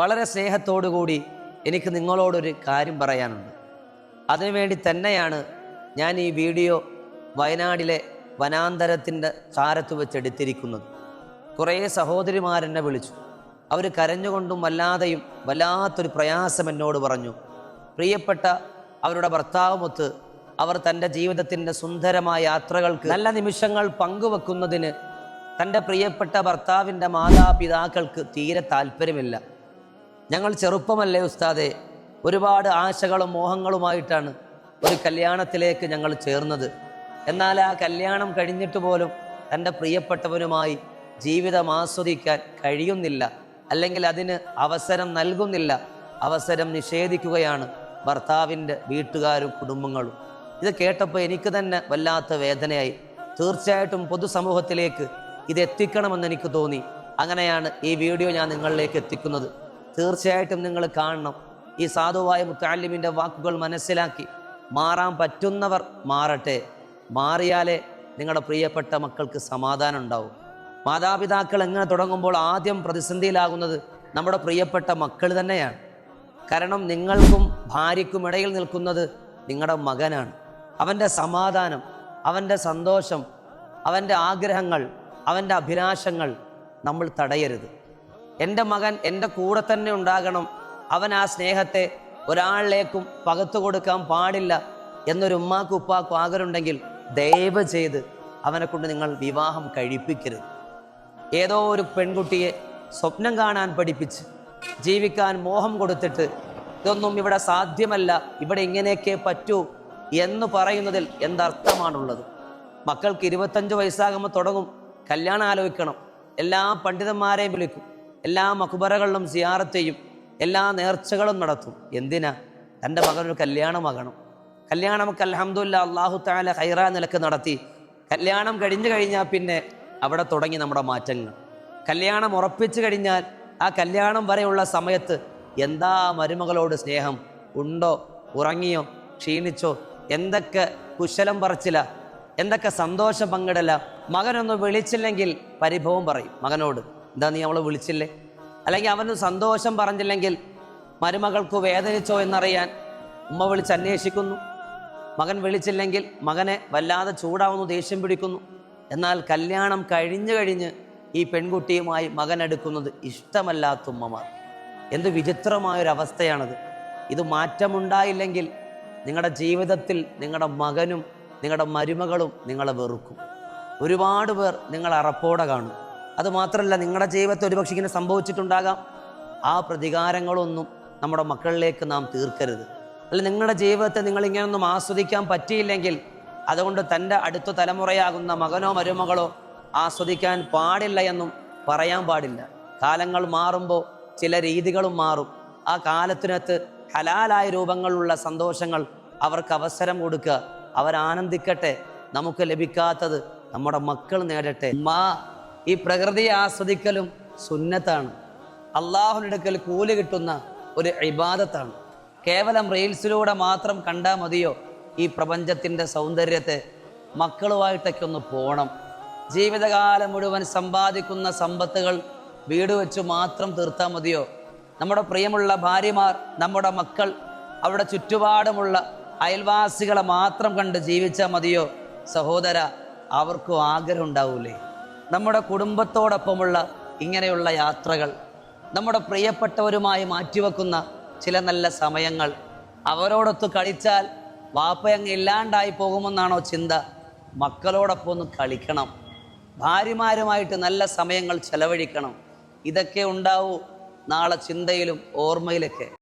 വളരെ സ്നേഹത്തോടുകൂടി എനിക്ക് നിങ്ങളോടൊരു കാര്യം പറയാനുണ്ട്. അതിനുവേണ്ടി തന്നെയാണ് ഞാൻ ഈ വീഡിയോ വയനാടിലെ വനാന്തരത്തിന്റെ ചാരത്ത് വെച്ചെടുത്തിരിക്കുന്നത് കുറേ സഹോദരിമാരെന്നെ വിളിച്ചു. അവർ കരഞ്ഞുകൊണ്ടും വല്ലാതെയും വല്ലാത്തൊരു പ്രയാസം എന്നോട് പറഞ്ഞു. പ്രിയപ്പെട്ട അവരുടെ ഭർത്താവുമൊത്ത് അവർ തന്റെ ജീവിതത്തിന്റെ സുന്ദരമായ യാത്രകൾക്ക് നല്ല നിമിഷങ്ങൾ പങ്കുവെക്കുന്നതിന് തന്റെ പ്രിയപ്പെട്ട ഭർത്താവിന്റെ മാതാപിതാക്കൾക്ക് തീരെ താല്പര്യമില്ല. ഞങ്ങൾ ചെറുപ്പമല്ലേ ഉസ്താദെ? ഒരുപാട് ആശകളും മോഹങ്ങളുമായിട്ടാണ് ഒരു കല്യാണത്തിലേക്ക് ഞങ്ങൾ ചേർന്നത്. എന്നാൽ ആ കല്യാണം കഴിഞ്ഞിട്ട് പോലും തന്റെ പ്രിയപ്പെട്ടവനുമായി ജീവിതം ആസ്വദിക്കാൻ കഴിയുന്നില്ല. അല്ലെങ്കിൽ അതിന് അവസരം നൽകുന്നില്ല. അവസരം നിഷേധിക്കുകയാണ് ഭർത്താവിന്റെ വീട്ടുകാരും കുടുംബങ്ങളും. ഇത് കേട്ടപ്പോൾ എനിക്ക് തന്നെ വല്ലാത്ത വേദനയായി. തീർച്ചയായിട്ടും പൊതുസമൂഹത്തിലേക്ക് ഇത് എത്തിക്കണമെന്ന് എനിക്ക് തോന്നി. അങ്ങനെയാണ് ഈ വീഡിയോ ഞാൻ നിങ്ങളിലേക്ക് എത്തിക്കുന്നത്. തീർച്ചയായിട്ടും നിങ്ങൾ കാണണം. ഈ സാധുവായ മുത്താലിമിന്റെ വാക്കുകൾ മനസ്സിലാക്കി. മാറാൻ പറ്റുന്നവർ മാറട്ടെ. മാറിയാലേ നിങ്ങളുടെ പ്രിയപ്പെട്ട മക്കൾക്ക് സമാധാനം ഉണ്ടാവും. മാതാപിതാക്കൾ എങ്ങനെ തുടങ്ങുമ്പോൾ ആദ്യം പ്രതിസന്ധിയിലാകുന്നത് നമ്മുടെ പ്രിയപ്പെട്ട മക്കൾ തന്നെയാണ്. കാരണം നിങ്ങൾക്കും ഭാര്യയ്ക്കും ഇടയിൽ നിൽക്കുന്നത് നിങ്ങളുടെ മകനാണ്. അവന്റെ സമാധാനം അവന്റെ സന്തോഷം അവന്റെ ആഗ്രഹങ്ങൾ അവന്റെ അഭിലാഷങ്ങൾ നമ്മൾ തടയരുത്. എന്റെ മകൻ എന്റെ കൂടെ തന്നെ ഉണ്ടാകണം. അവൻ ആ സ്നേഹത്തെ ഒരാളിലേക്കും പകത്തു കൊടുക്കാൻ പാടില്ല എന്നൊരു ഉമ്മാക്കും ഉപ്പാക്കും ആഗ്രഹമുണ്ടെങ്കിൽ ദയവ് ചെയ്ത് അവനെ കൊണ്ട് നിങ്ങൾ വിവാഹം കഴിപ്പിക്കരുത്. ഏതോ ഒരു പെൺകുട്ടിയെ സ്വപ്നം കാണാൻ പഠിപ്പിച്ച് ജീവിക്കാൻ മോഹം കൊടുത്തിട്ട് ഇതൊന്നും ഇവിടെ സാധ്യമല്ല ഇവിടെ ഇങ്ങനെയൊക്കെ പറ്റൂ എന്ന് പറയുന്നതിൽ എന്തർത്ഥമാണുള്ളത്? മക്കൾക്ക് ഇരുപത്തഞ്ച് വയസ്സാകുമ്പോൾ തുടങ്ങും. കല്യാണം ആലോചിക്കണം. എല്ലാ പണ്ഡിതന്മാരെയും വിളിക്കും. എല്ലാ മക്ബറകളിലും സിയാറത്തെയും എല്ലാ നേർച്ചകളും നടത്തും. എന്തിനാ? തന്റെ മകനൊരു കല്യാണമാകണം കല്യാണം അലഹമുല്ല അള്ളാഹു താല ഹൈറ നിലയ്ക്ക് നടത്തി. കല്യാണം കഴിഞ്ഞു കഴിഞ്ഞാൽ പിന്നെ അവിടെ തുടങ്ങി നമ്മുടെ മാറ്റങ്ങൾ. കല്യാണം ഉറപ്പിച്ചു കഴിഞ്ഞാൽ ആ കല്യാണം വരെയുള്ള സമയത്ത് എന്താ മരുമകളോട് സ്നേഹം? ഉണ്ടോ? ഉറങ്ങിയോ? ക്ഷീണിച്ചോ? എന്തൊക്കെ കുശലം പറച്ചില? എന്തൊക്കെ സന്തോഷം പങ്കിടല? മകനൊന്ന് വിളിച്ചില്ലെങ്കിൽ പരിഭവം പറയും മകനോട്. എന്താ നീ അവളെ വിളിച്ചില്ലേ? അല്ലെങ്കിൽ അവന് സന്തോഷം പറഞ്ഞില്ലെങ്കിൽ മരുമകൾക്ക് വേദനിച്ചോ എന്നറിയാൻ ഉമ്മ വിളിച്ച് അന്വേഷിക്കുന്നു. മകൻ വിളിച്ചില്ലെങ്കിൽ മകനെ വല്ലാതെ ചൂടാവുന്നു ദേഷ്യം പിടിക്കുന്നു. എന്നാൽ കല്യാണം കഴിഞ്ഞു കഴിഞ്ഞ് ഈ പെൺകുട്ടിയുമായി മകൻ എടുക്കുന്നത് ഇഷ്ടമല്ലാത്ത ഉമ്മമാർ. എന്ത് വിചിത്രമായൊരവസ്ഥയാണത്. ഇത് മാറ്റമുണ്ടായില്ലെങ്കിൽ നിങ്ങളുടെ ജീവിതത്തിൽ നിങ്ങളുടെ മകനും നിങ്ങളുടെ മരുമകളും നിങ്ങളെ വെറുക്കും. ഒരുപാട് പേർ നിങ്ങൾ അറപ്പോടെ കാണും. അതുമാത്രമല്ല നിങ്ങളുടെ ജീവിതത്തിൽ ഒരുപക്ഷെ ഇങ്ങനെ സംഭവിച്ചിട്ടുണ്ടാകാം. ആ പ്രതികാരങ്ങളൊന്നും നമ്മുടെ മക്കളിലേക്ക് നാം തീർക്കരുത്. അല്ല നിങ്ങളുടെ ജീവിതത്തെ നിങ്ങൾ ഇങ്ങനെയൊന്നും ആസ്വദിക്കാൻ പറ്റിയില്ലെങ്കിൽ അതുകൊണ്ട് തന്റെ അടുത്ത തലമുറയാകുന്ന മകനോ മരുമകളോ ആസ്വദിക്കാൻ പാടില്ല എന്നും പറയാൻ പാടില്ല. കാലങ്ങൾ മാറുമ്പോൾ ചില രീതികളും മാറും. ആ കാലത്തിനകത്ത് ഹലാലായ രൂപങ്ങളുള്ള സന്തോഷങ്ങൾ അവർക്ക് അവസരം കൊടുക്കുക. അവരാനന്ദിക്കട്ടെ. നമുക്ക് ലഭിക്കാത്തത് നമ്മുടെ മക്കൾ നേടട്ടെ. മാ ഈ പ്രകൃതിയെ ആസ്വദിക്കലും സുന്നത്താണ്. അള്ളാഹുനെടുക്കൽ കൂലി കിട്ടുന്ന ഒരു ഇബാദത്താണ്. കേവലം റീൽസിലൂടെ മാത്രം കണ്ടാൽ മതിയോ ഈ പ്രപഞ്ചത്തിന്റെ സൗന്ദര്യത്തെ? മക്കളുമായിട്ടൊക്കെ ഒന്ന് പോകണം ജീവിതകാലം മുഴുവൻ സമ്പാദിക്കുന്ന സമ്പത്തുകൾ വീട് വെച്ച് മാത്രം തീർത്താൽ മതിയോ? നമ്മുടെ പ്രിയമുള്ള ഭാര്യമാർ നമ്മുടെ മക്കൾ അവിടെ ചുറ്റുപാടുമുള്ള അയൽവാസികളെ മാത്രം കണ്ട് ജീവിച്ചാൽ മതിയോ? സഹോദര അവർക്കും ആഗ്രഹം ഉണ്ടാവൂലേ? നമ്മുടെ കുടുംബത്തോടൊപ്പമുള്ള ഇങ്ങനെയുള്ള യാത്രകൾ നമ്മുടെ പ്രിയപ്പെട്ടവരുമായി മാറ്റിവെക്കുന്ന ചില നല്ല സമയങ്ങൾ അവരോടൊത്ത് കളിച്ചാൽ വാപ്പയങ്ങ് ഇല്ലാണ്ടായി പോകുമെന്നാണോ ചിന്ത? മക്കളോടൊപ്പം ഒന്ന് കളിക്കണം. ഭാര്യമാരുമായിട്ട് നല്ല സമയങ്ങൾ ചെലവഴിക്കണം. ഇതൊക്കെ ഉണ്ടാവൂ നാളെ ചിന്തയിലും ഓർമ്മയിലൊക്കെ.